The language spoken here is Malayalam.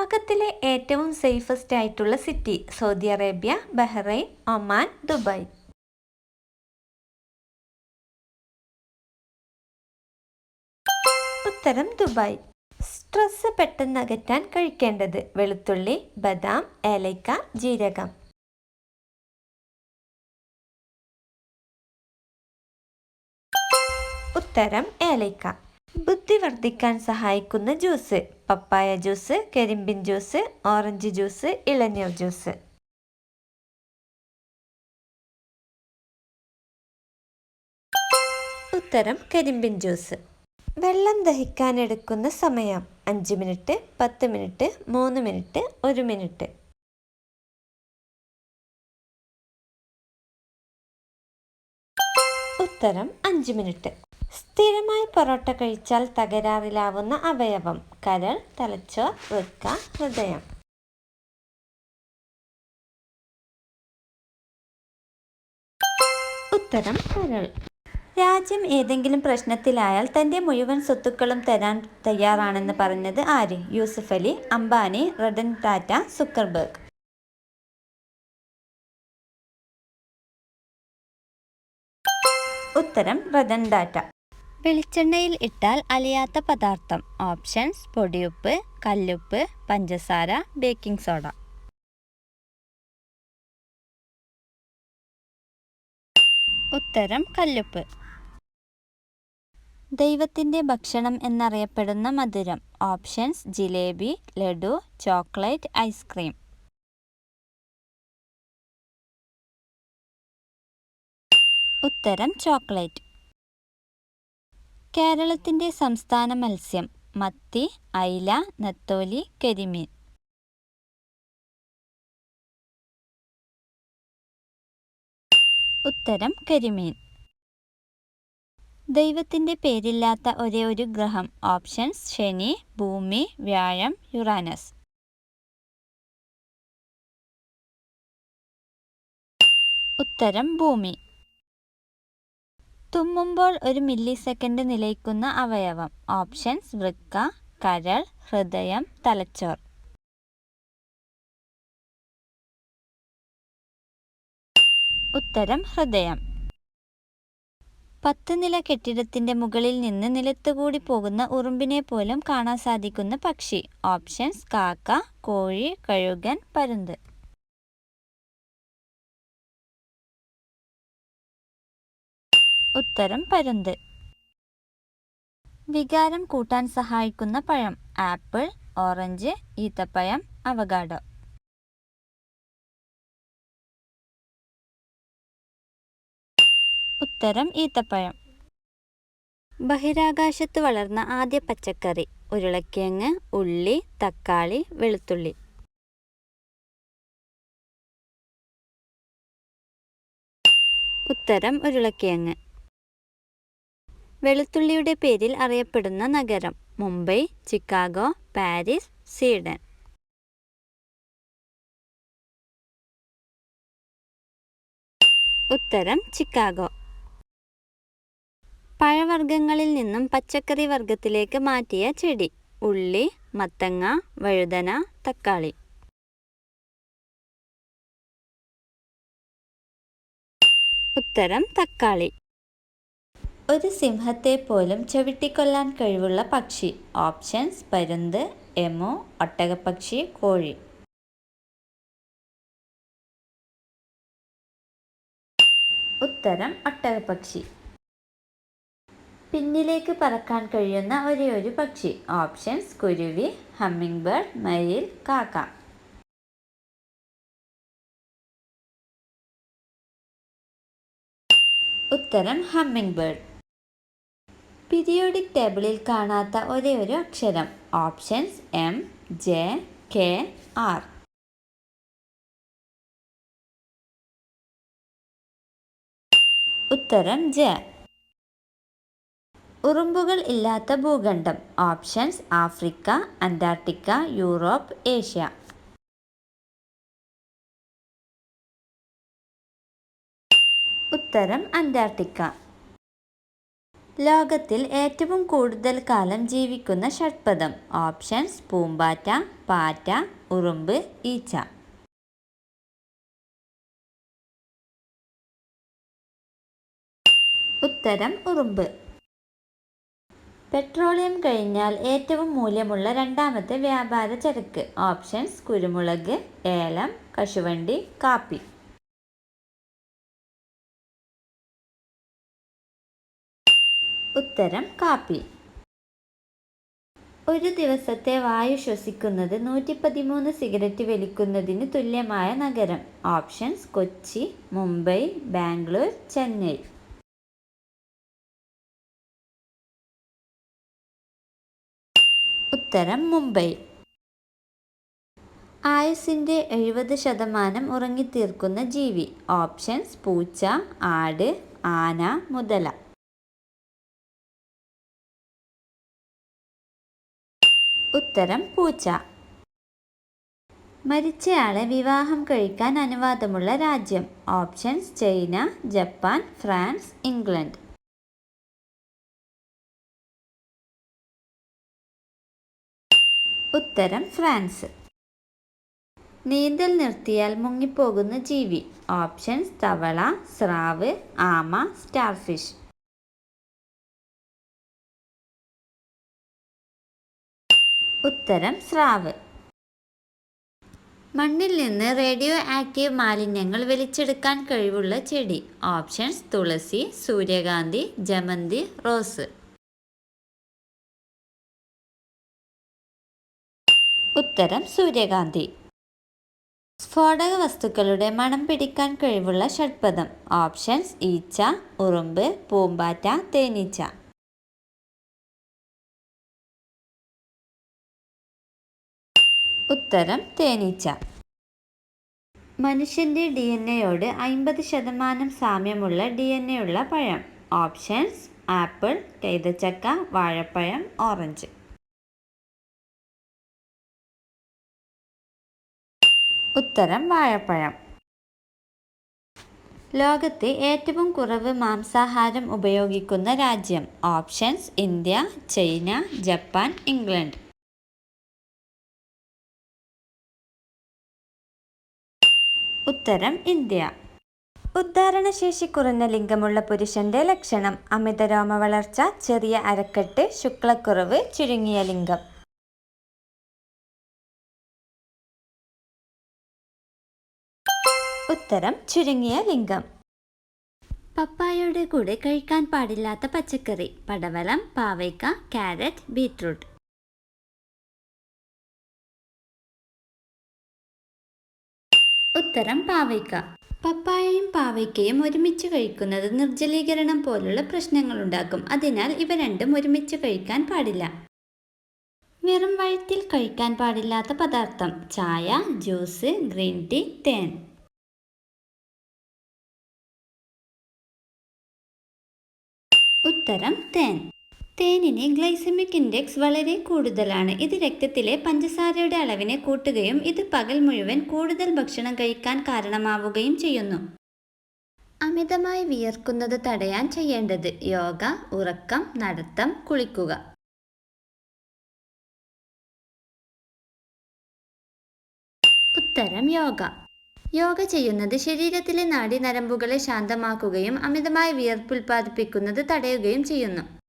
ലോകത്തിലെ ഏറ്റവും സേഫസ്റ്റ് ആയിട്ടുള്ള city Saudi Arabia Bahrain Oman Dubai. ഉത്തരം ദുബായ്. സ്ട്രെസ് പെട്ടെന്ന് അകറ്റാൻ കഴിക്കേണ്ടത് വെളുത്തുള്ളി ബദാം ഏലയ്ക്ക ജീരകം. ഉത്തരം ഏലയ്ക്ക ബുദ്ധി വർദ്ധിക്കാൻ സഹായിക്കുന്ന ജ്യൂസ്. പപ്പായ ജ്യൂസ് കരിമ്പിൻ ജ്യൂസ് ഓറഞ്ച് ജ്യൂസ് ഇളനീർ ജ്യൂസ്. ഉത്തരം കരിമ്പിൻ ജ്യൂസ്. വെള്ളം ദഹിക്കാൻ എടുക്കുന്ന സമയം. അഞ്ച് മിനിറ്റ് പത്ത് മിനിറ്റ് മൂന്ന് മിനിറ്റ് ഒരു മിനിറ്റ്. ഉത്തരം അഞ്ച് മിനിറ്റ്. സ്ഥിരമായി പൊറോട്ട കഴിച്ചാൽ തകരാറിലാവുന്ന അവയവം. കരൾ തലച്ചോർ വൃക്ക ഹൃദയം. ഉത്തരം കരൾ. രാജ്യം ഏതെങ്കിലും പ്രശ്നത്തിലായാൽ തന്റെ മുഴുവൻ സ്വത്തുക്കളും തരാൻ തയ്യാറാണെന്ന് പറഞ്ഞത് ആര്? യൂസഫ് അലി അംബാനി റഡൻ ടാറ്റ സുക്കർബർഗ്. ഉത്തരം റതൻ ടാറ്റ. വെളിച്ചെണ്ണയിൽ ഇട്ടാൽ അലിയാത്ത പദാർത്ഥം. ഓപ്ഷൻസ് പൊടിയുപ്പ് കല്ലുപ്പ് പഞ്ചസാര ബേക്കിംഗ് സോഡ. ഉത്തരം കല്ലുപ്പ്. ദൈവത്തിന്റെ ഭക്ഷണം എന്നറിയപ്പെടുന്ന മധുരം. Options jalebi laddu chocolate ice cream. ഉത്തരം ചോക്ലേറ്റ്. കേരളത്തിന്റെ സംസ്ഥാന മത്സ്യം മത്തി അയില നത്തോലി കരിമീൻ. ഉത്തരം കരിമീൻ. ദൈവത്തിന്റെ പേരില്ലാത്ത ഒരേ ഒരു ഗ്രഹം ഓപ്ഷൻസ് ശനി ഭൂമി വ്യാഴം യുറാനസ്. ഉത്തരം ഭൂമി. തുമ്മുമ്പോൾ ഒരു മില്ലി സെക്കൻഡ് നിലയ്ക്കുന്ന അവയവം. ഓപ്ഷൻസ് വൃക്ക കരൾ ഹൃദയം തലച്ചോർ. ഉത്തരം ഹൃദയം. പത്ത് നില കെട്ടിടത്തിന്റെ മുകളിൽ നിന്ന് നിലത്തുകൂടി പോകുന്ന ഉറുമ്പിനെ പോലും കാണാൻ സാധിക്കുന്ന പക്ഷി. ഓപ്ഷൻസ് കാക്ക കോഴി കഴുകൻ പരുന്ത്. ഉത്തരം പരുന്ത്. വികാരം കൂട്ടാൻ സഹായിക്കുന്ന പഴം. ആപ്പിൾ ഓറഞ്ച് ഈത്തപ്പഴം അവഗാഡോ. ഉത്തരം ഈത്തപ്പഴം. ബഹിരാകാശത്ത് വളർന്ന ആദ്യ പച്ചക്കറി. ഉരുളക്കിഴങ്ങ് ഉള്ളി തക്കാളി വെളുത്തുള്ളി. ഉത്തരം ഉരുളക്കിഴങ്ങ്. വെളുത്തുള്ളിയുടെ പേരിൽ അറിയപ്പെടുന്ന നഗരം മുംബൈ ചിക്കാഗോ പാരീസ് സ്വീഡൻ. ഉത്തരം ചിക്കാഗോ. പഴവർഗങ്ങളിൽ നിന്നും പച്ചക്കറി വർഗത്തിലേക്ക് മാറ്റിയ ചെടി ഉള്ളി മത്തങ്ങ വഴുതന തക്കാളി. ഉത്തരം തക്കാളി. ഒരു സിംഹത്തെ പോലും ചവിട്ടിക്കൊല്ലാൻ കഴിവുള്ള പക്ഷി. ഓപ്ഷൻസ് പരുന്ത് എമോ ഒട്ടകപ്പക്ഷി കോഴി. ഉത്തരം ഒട്ടകപ്പക്ഷി. പിന്നിലേക്ക് പറക്കാൻ കഴിയുന്ന ഒരേ ഒരു പക്ഷി. ഓപ്ഷൻസ് കുരുവി ഹമ്മിങ് ബേർഡ് മയിൽ കാക്ക. ഉത്തരം ഹമ്മിങ് ബേർഡ് പീരിയോഡിക് ടേബിളിൽ കാണാത്ത ഒരേ ഒരു അക്ഷരം. Options M J K R. ഉത്തരം ജെ. ഉറുമ്പുകൾ ഇല്ലാത്ത ഭൂഖണ്ഡം. Options Africa Antarctica Europe Asia. ഉത്തരം അന്റാർട്ടിക്ക. ലോകത്തിൽ ഏറ്റവും കൂടുതൽ കാലം ജീവിക്കുന്ന ഷഡ്പദം. ഓപ്ഷൻസ് പൂമ്പാറ്റ പാറ്റ ഉറുമ്പ് ഈച്ച. ഉത്തരം ഉറുമ്പ്. പെട്രോളിയം കഴിഞ്ഞാൽ ഏറ്റവും മൂല്യമുള്ള രണ്ടാമത്തെ വ്യാപാര ചരക്ക്. ഓപ്ഷൻസ് കുരുമുളക് ഏലം കശുവണ്ടി കാപ്പി. ഉത്തരം കാപ്പി. ഒരു ദിവസത്തെ വായു ശ്വസിക്കുന്നത് നൂറ്റി പതിമൂന്ന് സിഗരറ്റ് വലിക്കുന്നതിന് തുല്യമായ നഗരം. ഓപ്ഷൻസ് കൊച്ചി മുംബൈ ബാംഗ്ലൂർ ചെന്നൈ. ഉത്തരം മുംബൈ. ആയുസിന്റെ എഴുപത് ശതമാനം ഉറങ്ങിത്തീർക്കുന്ന ജീവി. ഓപ്ഷൻസ് പൂച്ച ആട് ആന മുതല. ഉത്തരം പൂച്ച. മരിച്ചയാളെ വിവാഹം കഴിക്കാൻ അനുവാദമുള്ള രാജ്യം. Options China Japan France England. ഉത്തരം ഫ്രാൻസ്. നീന്തൽ നിർത്തിയാൽ മുങ്ങിപ്പോകുന്ന ജീവി. ഓപ്ഷൻസ് തവള സ്രാവ് ആമ സ്റ്റാർഫിഷ്. ഉത്തരം സ്രാവ്. മണ്ണിൽ നിന്ന് റേഡിയോ ആക്റ്റീവ് മാലിന്യങ്ങൾ വലിച്ചെടുക്കാൻ കഴിവുള്ള ചെടി. ഓപ്ഷൻസ് തുളസി സൂര്യകാന്തി ജമന്തി റോസ്. ഉത്തരം സൂര്യകാന്തി. സ്ഫോടക വസ്തുക്കളുടെ മണം പിടിക്കാൻ കഴിവുള്ള ഷഡ്പദം. ഓപ്ഷൻസ് ഈച്ച ഉറുമ്പ് പൂമ്പാറ്റ തേനീച്ച. ഉത്തരം തേനീച്ച. മനുഷ്യന്റെ ഡി എൻ എയോട് അൻപത് ശതമാനം സാമ്യമുള്ള ഡി എൻ എ ഉള്ള പഴം. ഓപ്ഷൻസ് ആപ്പിൾ കൈതച്ചക്ക വാഴപ്പഴം ഓറഞ്ച്. ഉത്തരം വാഴപ്പഴം. ലോകത്തെ ഏറ്റവും കുറവ് മാംസാഹാരം ഉപയോഗിക്കുന്ന രാജ്യം. Options India China Japan England. ഉത്തരം ഇന്ത്യ. ഉദ്ധാരണശേഷി കുറഞ്ഞ ലിംഗമുള്ള പുരുഷന്റെ ലക്ഷണം. അമിത രോമ വളർച്ച ചെറിയ അരക്കെട്ട് ശുക്ലക്കുറവ് ചുരുങ്ങിയ ലിംഗം. ഉത്തരം ചുരുങ്ങിയ ലിംഗം. പപ്പായയുടെ കൂടെ കഴിക്കാൻ പാടില്ലാത്ത പച്ചക്കറി. പടവലം പാവയ്ക്ക കാരറ്റ് ബീറ്റ്റൂട്ട്. ഉത്തരം പാവയ്ക്ക. പപ്പായയും പാവയ്ക്കയും ഒരുമിച്ച് കഴിക്കുന്നത് നിർജലീകരണം പോലുള്ള പ്രശ്നങ്ങൾ ഉണ്ടാക്കും അതിനാൽ ഇവ രണ്ടും ഒരുമിച്ച് കഴിക്കാൻ പാടില്ല. വെറും വയറ്റിൽ കഴിക്കാൻ പാടില്ലാത്ത പദാർത്ഥം. ചായ ജ്യൂസ് ഗ്രീൻ ടീ തേൻ. ഉത്തരം തേൻ. തേനിന് ഗ്ലൈസമിക് ഇൻഡെക്സ് വളരെ കൂടുതലാണ്. ഇത് രക്തത്തിലെ പഞ്ചസാരയുടെ അളവിനെ കൂട്ടുകയും ഇത് പകൽ മുഴുവൻ കൂടുതൽ ഭക്ഷണം കഴിക്കാൻ കാരണമാവുകയും ചെയ്യുന്നു. അമിതമായി വിയർക്കുന്നത് തടയാൻ ചെയ്യേണ്ടത് യോഗ ഉറക്കം നടത്തം കുളിക്കുക. ഉത്തരം യോഗ. യോഗ ചെയ്യുന്നത് ശരീരത്തിലെ നാഡീനരമ്പുകളെ ശാന്തമാക്കുകയും അമിതമായ വിയർപ്പ് ഉൽപ്പാദിപ്പിക്കുന്നത് തടയുകയും ചെയ്യുന്നു.